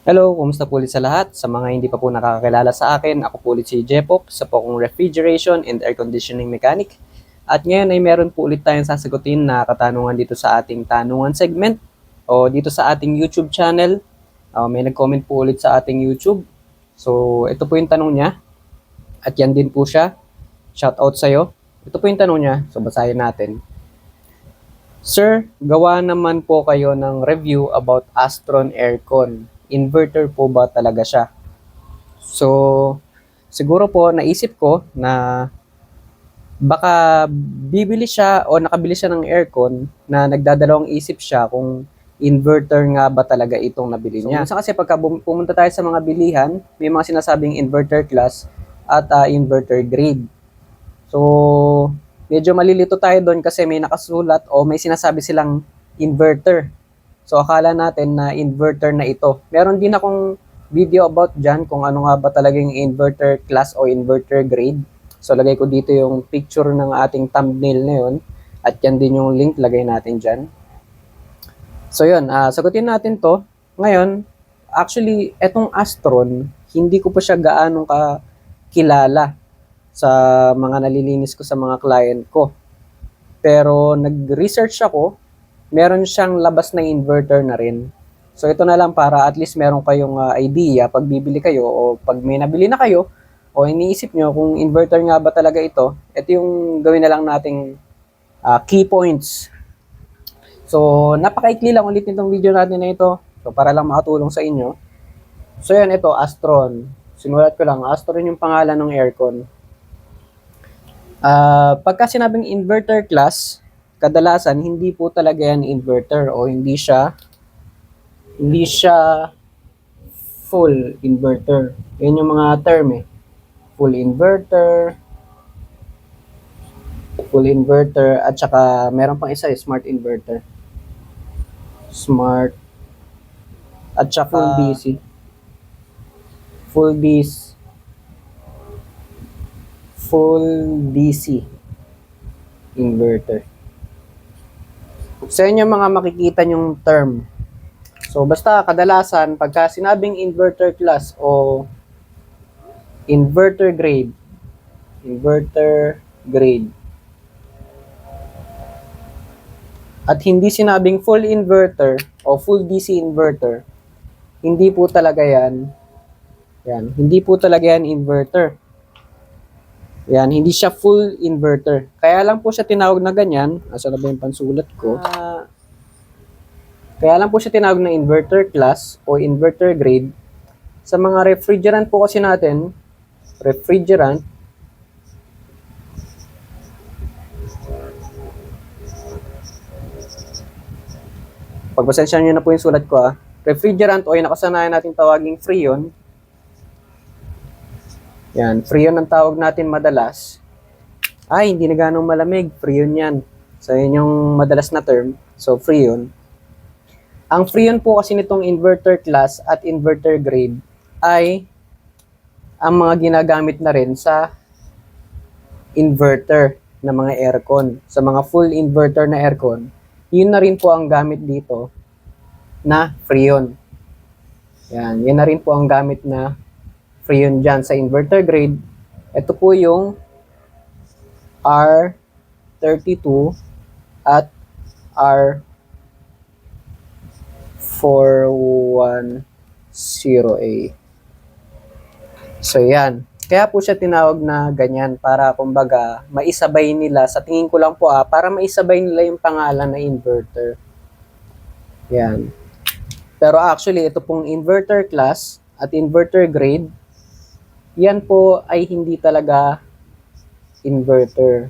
Hello, kumusta po ulit sa lahat? Sa mga hindi pa po nakakakilala sa akin, ako po ulit si Jepok, sa po akong refrigeration and air conditioning mechanic. At ngayon ay meron po ulit tayong sasagutin na katanungan dito sa ating tanungan segment o dito sa ating YouTube channel. Uh, may nag-comment po ulit sa ating YouTube. So, ito po yung tanong niya. At yan din po siya. Shout out sa'yo. Ito po yung tanong niya. So, basahin natin. Sir, gawa naman po kayo ng review about Astron Aircon. Inverter po ba talaga siya? So, siguro po naisip ko na baka bibili siya o nakabili siya ng aircon na nagdadalawang isip siya kung inverter nga ba talaga itong nabili niya. So, kasi pagka pumunta tayo sa mga bilihan, may mga sinasabing inverter class at ah, inverter grade. So, medyo malilito tayo doon kasi may nakasulat o may sinasabi silang inverter. So, akala natin na inverter na ito. Meron din akong video about dyan kung ano nga ba talagang inverter class o inverter grade. So, lagay ko dito yung picture ng ating thumbnail na yun. At yan din yung link, lagay natin dyan. So, yun. ah, sagutin natin to. Ngayon, actually, etong Astron, hindi ko pa siya gaano ka kilala sa mga nalilinis ko sa mga client ko. Pero nag-research ako, meron siyang labas na inverter na rin. So ito na lang para at least meron kayong ah, idea pag bibili kayo o pag may nabili na kayo o iniisip nyo kung inverter nga ba talaga ito, ito yung gawin na lang nating ah, key points. So napakaikli lang ulit nitong video natin na ito. So para lang makatulong sa inyo. So yan ito, Astron. Sinulat ko lang, Astron yung pangalan ng aircon. Ah, pagka sinabing inverter class, kadalasan hindi po talaga yan inverter o hindi siya hindi siya full inverter. Yan yung mga term eh. Full inverter, full inverter, at saka meron pang isa eh, smart inverter. Smart, at saka full DC. Full DC. Full DC inverter. Sa inyo mga makikita yung term. So basta kadalasan pagka sinabing inverter class o inverter grade, inverter grade. At hindi sinabing full inverter o full DC inverter, hindi po talaga yan. Yan, hindi po talaga yan inverter. Yan, hindi siya full inverter. Kaya lang po siya tinawag na ganyan. Asa na ba yung pansulat ko? Ah, kaya lang po siya tinawag na inverter class o inverter grade. Sa mga refrigerant po kasi natin, refrigerant, pagpasensya nyo na po yung sulat ko ah. Refrigerant o yung nakasanayan natin tawaging freon, yan, freon ang tawag natin madalas. Ay, hindi na ganong malamig. Freon yan. So, yun yung madalas na term. So, freon. Ang freon po kasi nitong inverter class at inverter grade ay ang mga ginagamit na rin sa inverter na mga aircon. Sa mga full inverter na aircon, yun na rin po ang gamit dito na freon. Yan, yun na rin po ang gamit na freon dyan sa inverter grade. Ito po yung R32 at R410A. So yan. Kaya po siya tinawag na ganyan para kumbaga maisabay nila, sa tingin ko lang po ah, para maisabay nila yung pangalan na inverter. Yan. Pero actually, ito pong inverter class at inverter grade, yan po ay hindi talaga inverter.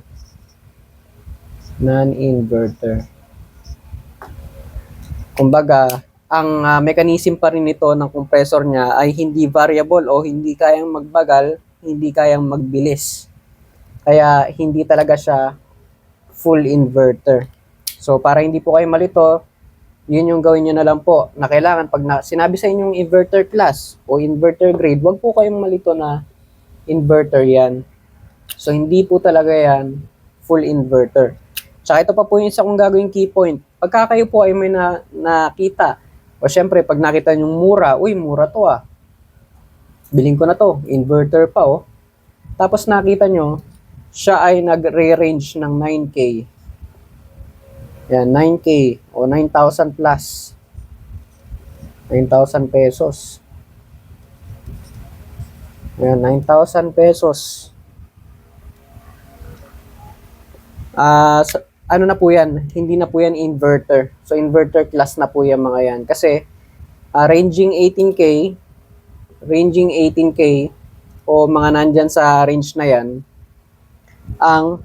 Non-inverter. Kumbaga, ang ah, mechanism pa rin nito ng compressor niya ay hindi variable o hindi kayang magbagal, hindi kayang magbilis. Kaya hindi talaga siya full inverter. So para hindi po kayo malito, yun yung gawin nyo na lang po na kailangan pag na, sinabi sa inyong inverter class o inverter grade, wag po kayong malito na inverter yan. So hindi po talaga yan full inverter. Tsaka ito pa po yung isa kong gagawing key point. Pagka kayo po ay may na, nakita O syempre, pag nakita nyo mura, uy, mura to ah. Biling ko na to. Inverter pa oh. Tapos nakita nyo, siya ay nagre-range ng 9K. Yan, 9K o 9,000 plus. 9,000 pesos. Yan, 9,000 pesos. Ah, sa- ano na po yan? Hindi na po yan inverter. So, inverter class na po yan mga yan. Kasi, ah, ranging 18K, ranging 18K, o mga nandyan sa range na yan, ang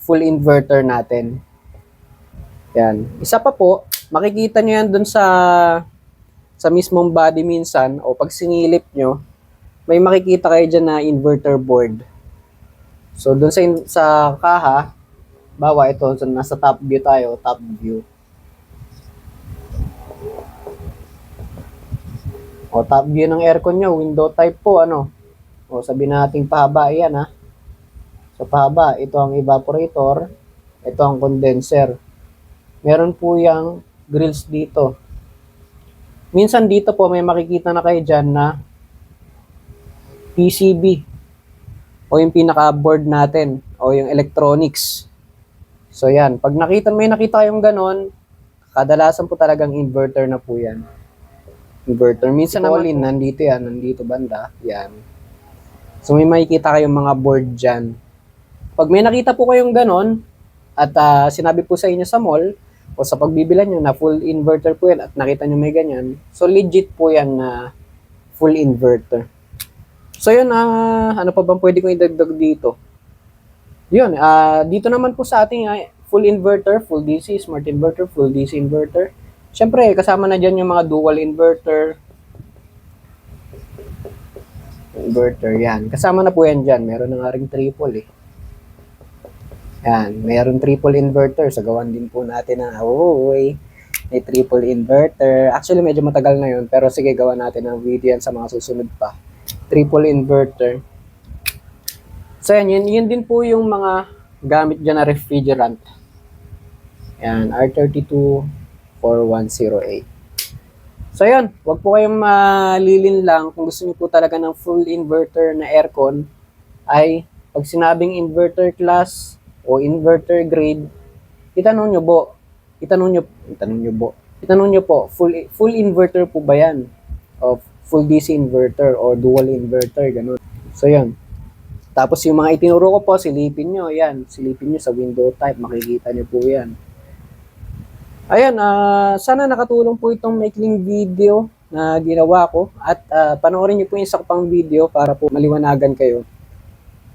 full inverter natin. Yan. Isa pa po, makikita nyo yan dun sa sa mismong body minsan o pag sinilip nyo, may makikita kayo dyan na inverter board. So, dun sa, sa kaha, bawa ito, so nasa top view tayo, top view. O, top view ng aircon nyo, window type po, ano. O, sabi nating pahaba, yan ha. So, pahaba, ito ang evaporator, ito ang condenser. Meron po yung grills dito. Minsan dito po may makikita na kayo dyan na PCB o yung pinaka-board natin o yung electronics. So yan, pag nakita may nakita kayong ganon, kadalasan po talagang inverter na po yan. Inverter. Minsan naman naman nandito yan, nandito banda, yan. So may makikita kayong mga board dyan. Pag may nakita po kayong ganon, at ah, sinabi po sa inyo sa mall, o sa pagbibilan nyo na full inverter po yan at nakita nyo may ganyan, so legit po yan na full inverter. So yun, ah, ano pa bang pwede kong idagdag dito? Yun, ah, dito naman po sa ating ah, full inverter, full DC, smart inverter, full DC inverter. Siyempre, kasama na dyan yung mga dual inverter. Inverter, yan. Kasama na po yan dyan. Meron na nga ring triple eh. Yan, mayroon triple inverter. Sa gawan din po natin na, uy, may triple inverter. Actually, medyo matagal na yun. Pero sige, gawa natin ng video yan sa mga susunod pa. Triple inverter. So yan, yun, yun din po yung mga gamit dyan na refrigerant. Yan, R324108. So yan, wag po kayong malilin lang kung gusto niyo po talaga ng full inverter na aircon ay pag sinabing inverter class o inverter grade, itanong nyo po, itanong nyo, itanong nyo po, itanong nyo po, full, full inverter po ba yan? O full DC inverter or dual inverter, ganun. So yan. Tapos yung mga itinuro ko po, silipin nyo, yan, silipin nyo sa window type, makikita nyo po yan. Ayan, ah, sana nakatulong po itong maikling video na ginawa ko at ah, panoorin niyo po yung isa pang video para po maliwanagan kayo.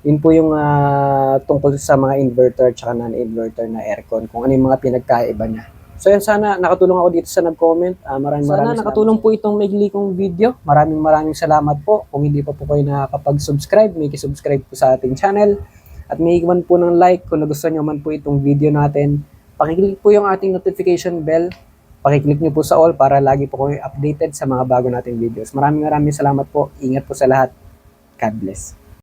Yun po yung ah, tungkol sa mga inverter at non-inverter na aircon, kung ano yung mga pinagkaiba niya. So yan, sana nakatulong ako dito sa nag-comment. Ah, maraming sana maraming nakatulong po itong maikli kong video. Maraming maraming salamat po. Kung hindi pa po kayo nakakapag-subscribe, may subscribe po sa ating channel. At may iwan po ng like kung nagustuhan nyo man po itong video natin. Pakiclick po yung ating notification bell. Pakiclick nyo po sa all para lagi po kayo updated sa mga bago nating videos. Maraming maraming salamat po. Ingat po sa lahat. God bless.